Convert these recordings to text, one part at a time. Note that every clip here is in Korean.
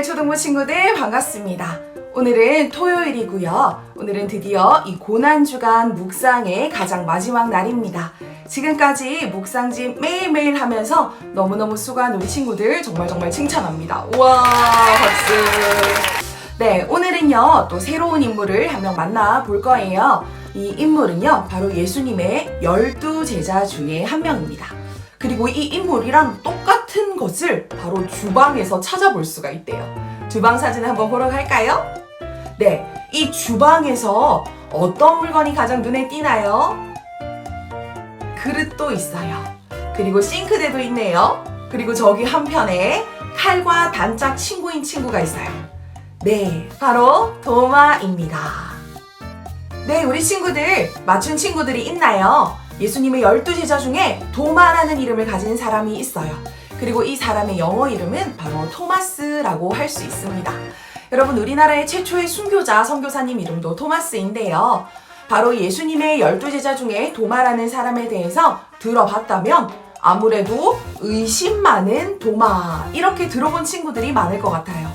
다니엘 초등부 친구들 반갑습니다. 오늘은 토요일이고요. 오늘은 드디어 이 고난주간 묵상의 가장 마지막 날입니다. 지금까지 묵상집 매일매일 하면서 너무너무 수고한 우리 친구들 정말 정말 칭찬합니다. 우와 박수. 네 오늘은요 또 새로운 인물을 한 명 만나 볼 거예요. 이 인물은요 바로 예수님의 열두 제자 중에 한 명입니다. 그리고 이 인물이랑 똑같은 것을 바로 주방에서 찾아볼 수가 있대요. 주방 사진 한번 보러 갈까요? 네, 이 주방에서 어떤 물건이 가장 눈에 띄나요? 그릇도 있어요. 그리고 싱크대도 있네요. 그리고 저기 한편에 칼과 단짝 친구인 친구가 있어요. 네, 바로 도마입니다. 네, 우리 친구들 맞춘 친구들이 있나요? 예수님의 열두 제자 중에 도마라는 이름을 가진 사람이 있어요. 그리고 이 사람의 영어 이름은 바로 토마스라고 할 수 있습니다. 여러분, 우리나라의 최초의 순교자 선교사님 이름도 토마스인데요. 바로 예수님의 열두 제자 중에 도마라는 사람에 대해서 들어봤다면 아무래도 의심 많은 도마 이렇게 들어본 친구들이 많을 것 같아요.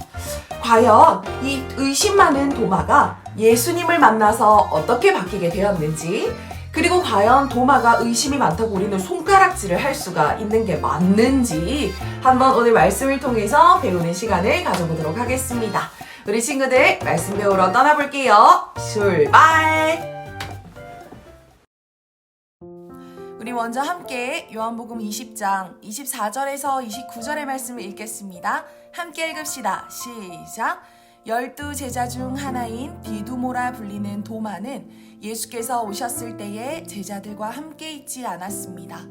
과연 이 의심 많은 도마가 예수님을 만나서 어떻게 바뀌게 되었는지 그리고 과연 도마가 의심이 많다고 우리는 손가락질을 할 수가 있는 게 맞는지 한번 오늘 말씀을 통해서 배우는 시간을 가져보도록 하겠습니다. 우리 친구들 말씀 배우러 떠나볼게요. 출발! 우리 먼저 함께 요한복음 20장 24절에서 29절의 말씀을 읽겠습니다. 함께 읽읍시다. 시작. 열두 제자 중 하나인 디두모라 불리는 도마는 예수께서 오셨을 때에 제자들과 함께 있지 않았습니다.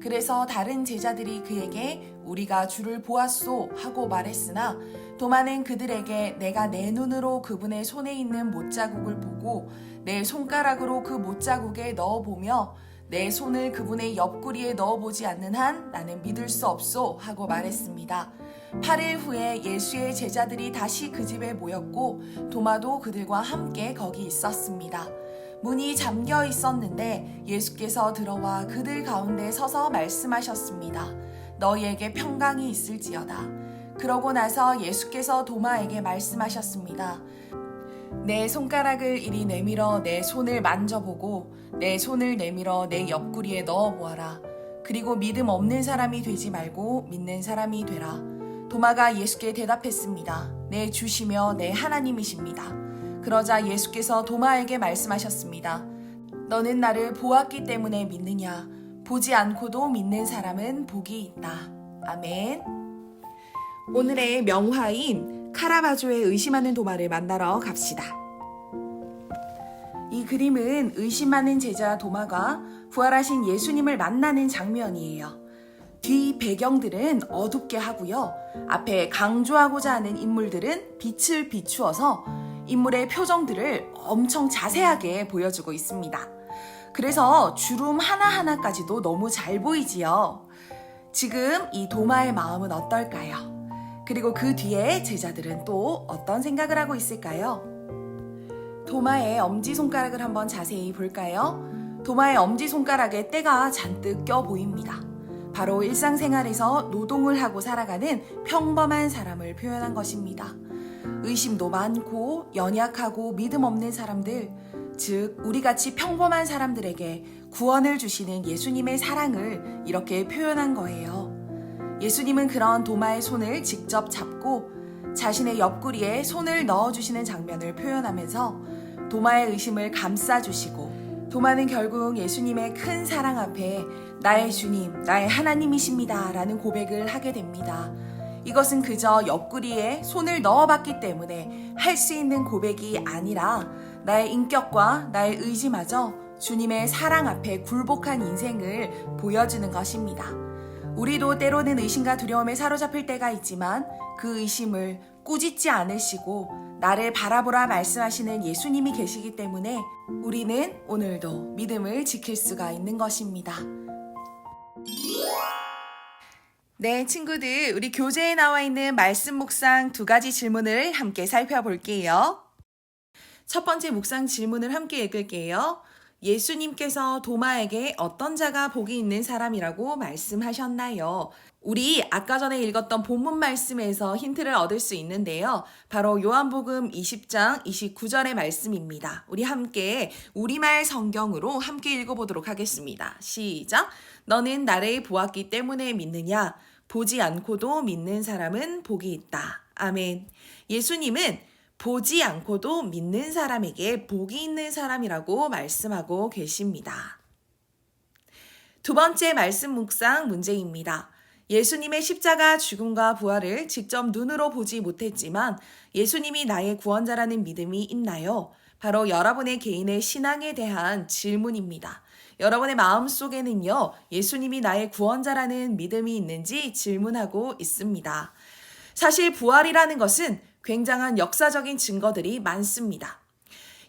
그래서 다른 제자들이 그에게 우리가 주를 보았소 하고 말했으나 도마는 그들에게 내가 내 눈으로 그분의 손에 있는 못자국을 보고 내 손가락으로 그 못자국에 넣어보며 내 손을 그분의 옆구리에 넣어보지 않는 한 나는 믿을 수 없소 하고 말했습니다. 8일 후에 예수의 제자들이 다시 그 집에 모였고 도마도 그들과 함께 거기 있었습니다. 문이 잠겨 있었는데 예수께서 들어와 그들 가운데 서서 말씀하셨습니다. 너희에게 평강이 있을지어다. 그러고 나서 예수께서 도마에게 말씀하셨습니다. 내 손가락을 이리 내밀어 내 손을 만져보고 내 손을 내밀어 내 옆구리에 넣어보아라. 그리고 믿음 없는 사람이 되지 말고 믿는 사람이 되라. 도마가 예수께 대답했습니다. 내 주시며 내 하나님이십니다. 그러자 예수께서 도마에게 말씀하셨습니다. 너는 나를 보았기 때문에 믿느냐? 보지 않고도 믿는 사람은 복이 있다. 아멘. 오늘의 명화인 카라바조의 의심하는 도마를 만나러 갑시다. 이 그림은 의심 많은 제자 도마가 부활하신 예수님을 만나는 장면이에요. 뒤 배경들은 어둡게 하고요. 앞에 강조하고자 하는 인물들은 빛을 비추어서 인물의 표정들을 엄청 자세하게 보여주고 있습니다. 그래서 주름 하나하나까지도 너무 잘 보이지요. 지금 이 도마의 마음은 어떨까요? 그리고 그 뒤에 제자들은 또 어떤 생각을 하고 있을까요? 도마의 엄지손가락을 한번 자세히 볼까요? 도마의 엄지손가락에 때가 잔뜩 껴 보입니다. 바로 일상생활에서 노동을 하고 살아가는 평범한 사람을 표현한 것입니다. 의심도 많고 연약하고 믿음 없는 사람들, 즉, 우리 같이 평범한 사람들에게 구원을 주시는 예수님의 사랑을 이렇게 표현한 거예요. 예수님은 그런 도마의 손을 직접 잡고 자신의 옆구리에 손을 넣어주시는 장면을 표현하면서 도마의 의심을 감싸주시고 도마는 결국 예수님의 큰 사랑 앞에 나의 주님, 나의 하나님이십니다. 라는 고백을 하게 됩니다. 이것은 그저 옆구리에 손을 넣어봤기 때문에 할 수 있는 고백이 아니라 나의 인격과 나의 의지마저 주님의 사랑 앞에 굴복한 인생을 보여주는 것입니다. 우리도 때로는 의심과 두려움에 사로잡힐 때가 있지만 그 의심을 꾸짖지 않으시고 나를 바라보라 말씀하시는 예수님이 계시기 때문에 우리는 오늘도 믿음을 지킬 수가 있는 것입니다. 네, 친구들, 우리 교재에 나와 있는 말씀 묵상 두 가지 질문을 함께 살펴볼게요. 첫 번째 묵상 질문을 함께 읽을게요. 예수님께서 도마에게 어떤 자가 복이 있는 사람이라고 말씀하셨나요? 우리 아까 전에 읽었던 본문 말씀에서 힌트를 얻을 수 있는데요. 바로 요한복음 20장 29절의 말씀입니다. 우리 함께 우리말 성경으로 함께 읽어보도록 하겠습니다. 시작. 너는 나를 보았기 때문에 믿느냐? 보지 않고도 믿는 사람은 복이 있다. 아멘. 예수님은 보지 않고도 믿는 사람에게 복이 있는 사람이라고 말씀하고 계십니다. 두 번째 말씀 묵상 문제입니다. 예수님의 십자가 죽음과 부활을 직접 눈으로 보지 못했지만 예수님이 나의 구원자라는 믿음이 있나요? 바로 여러분의 개인의 신앙에 대한 질문입니다. 여러분의 마음 속에는요, 예수님이 나의 구원자라는 믿음이 있는지 질문하고 있습니다. 사실 부활이라는 것은 굉장한 역사적인 증거들이 많습니다.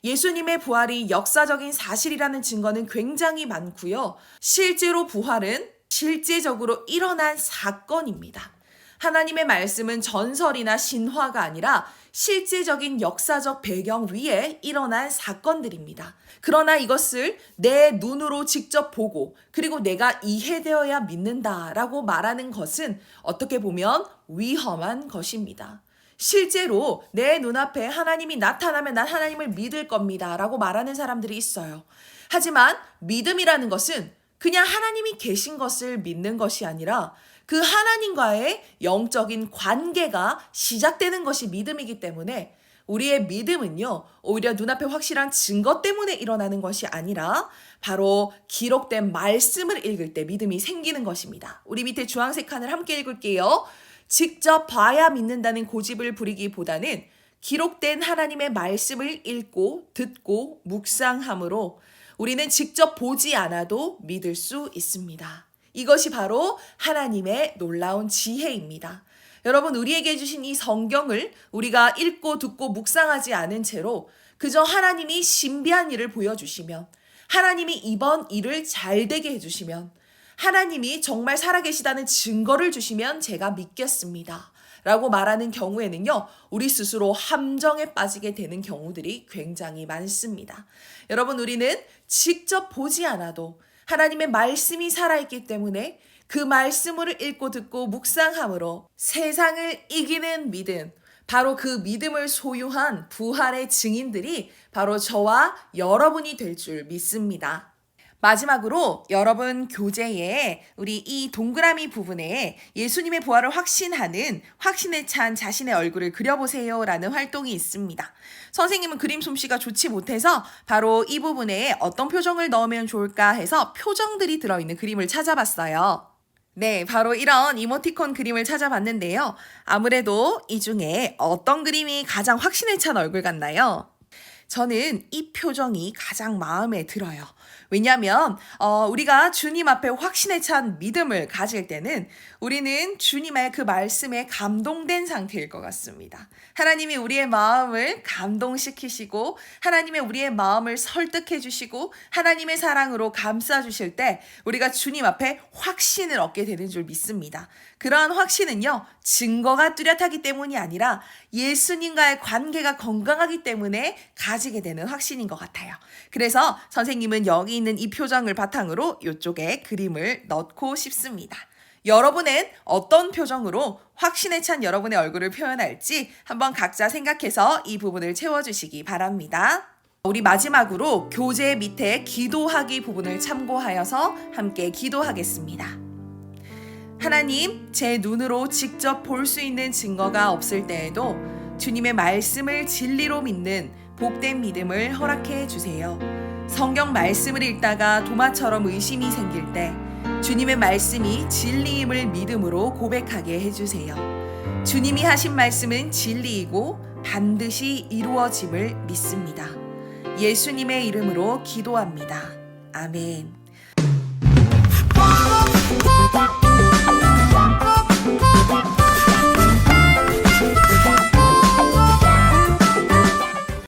예수님의 부활이 역사적인 사실이라는 증거는 굉장히 많고요. 실제로 부활은 실제적으로 일어난 사건입니다. 하나님의 말씀은 전설이나 신화가 아니라 실제적인 역사적 배경 위에 일어난 사건들입니다. 그러나 이것을 내 눈으로 직접 보고 그리고 내가 이해되어야 믿는다라고 말하는 것은 어떻게 보면 위험한 것입니다. 실제로 내 눈앞에 하나님이 나타나면 난 하나님을 믿을 겁니다. 라고 말하는 사람들이 있어요. 하지만 믿음이라는 것은 그냥 하나님이 계신 것을 믿는 것이 아니라 그 하나님과의 영적인 관계가 시작되는 것이 믿음이기 때문에 우리의 믿음은요, 오히려 눈앞에 확실한 증거 때문에 일어나는 것이 아니라 바로 기록된 말씀을 읽을 때 믿음이 생기는 것입니다. 우리 밑에 주황색 칸을 함께 읽을게요. 직접 봐야 믿는다는 고집을 부리기보다는 기록된 하나님의 말씀을 읽고 듣고 묵상함으로 우리는 직접 보지 않아도 믿을 수 있습니다. 이것이 바로 하나님의 놀라운 지혜입니다. 여러분, 우리에게 주신 이 성경을 우리가 읽고 듣고 묵상하지 않은 채로 그저 하나님이 신비한 일을 보여주시면, 하나님이 이번 일을 잘 되게 해주시면, 하나님이 정말 살아계시다는 증거를 주시면 제가 믿겠습니다. 라고 말하는 경우에는요, 우리 스스로 함정에 빠지게 되는 경우들이 굉장히 많습니다. 여러분, 우리는 직접 보지 않아도 하나님의 말씀이 살아있기 때문에 그 말씀을 읽고 듣고 묵상함으로 세상을 이기는 믿음, 바로 그 믿음을 소유한 부활의 증인들이 바로 저와 여러분이 될 줄 믿습니다. 마지막으로 여러분 교재에 우리 이 동그라미 부분에 예수님의 부활을 확신하는 확신에 찬 자신의 얼굴을 그려보세요 라는 활동이 있습니다. 선생님은 그림 솜씨가 좋지 못해서 바로 이 부분에 어떤 표정을 넣으면 좋을까 해서 표정들이 들어있는 그림을 찾아봤어요. 네, 바로 이런 이모티콘 그림을 찾아봤는데요. 아무래도 이 중에 어떤 그림이 가장 확신에 찬 얼굴 같나요? 저는 이 표정이 가장 마음에 들어요. 왜냐하면 어, 우리가 주님 앞에 확신에 찬 믿음을 가질 때는 우리는 주님의 그 말씀에 감동된 상태일 것 같습니다. 하나님이 우리의 마음을 감동시키시고 하나님의 우리의 마음을 설득해 주시고 하나님의 사랑으로 감싸 주실 때 우리가 주님 앞에 확신을 얻게 되는 줄 믿습니다. 그러한 확신은요, 증거가 뚜렷하기 때문이 아니라 예수님과의 관계가 건강하기 때문에 가지게 되는 확신인 것 같아요. 그래서 선생님은 여기 있는 이 표정을 바탕으로 이쪽에 그림을 넣고 싶습니다. 여러분은 어떤 표정으로 확신에 찬 여러분의 얼굴을 표현할지 한번 각자 생각해서 이 부분을 채워주시기 바랍니다. 우리 마지막으로 교재 밑에 기도하기 부분을 참고하여서 함께 기도하겠습니다. 하나님, 제 눈으로 직접 볼 수 있는 증거가 없을 때에도 주님의 말씀을 진리로 믿는 복된 믿음을 허락해 주세요. 성경 말씀을 읽다가 도마처럼 의심이 생길 때 주님의 말씀이 진리임을 믿음으로 고백하게 해주세요. 주님이 하신 말씀은 진리이고 반드시 이루어짐을 믿습니다. 예수님의 이름으로 기도합니다. 아멘.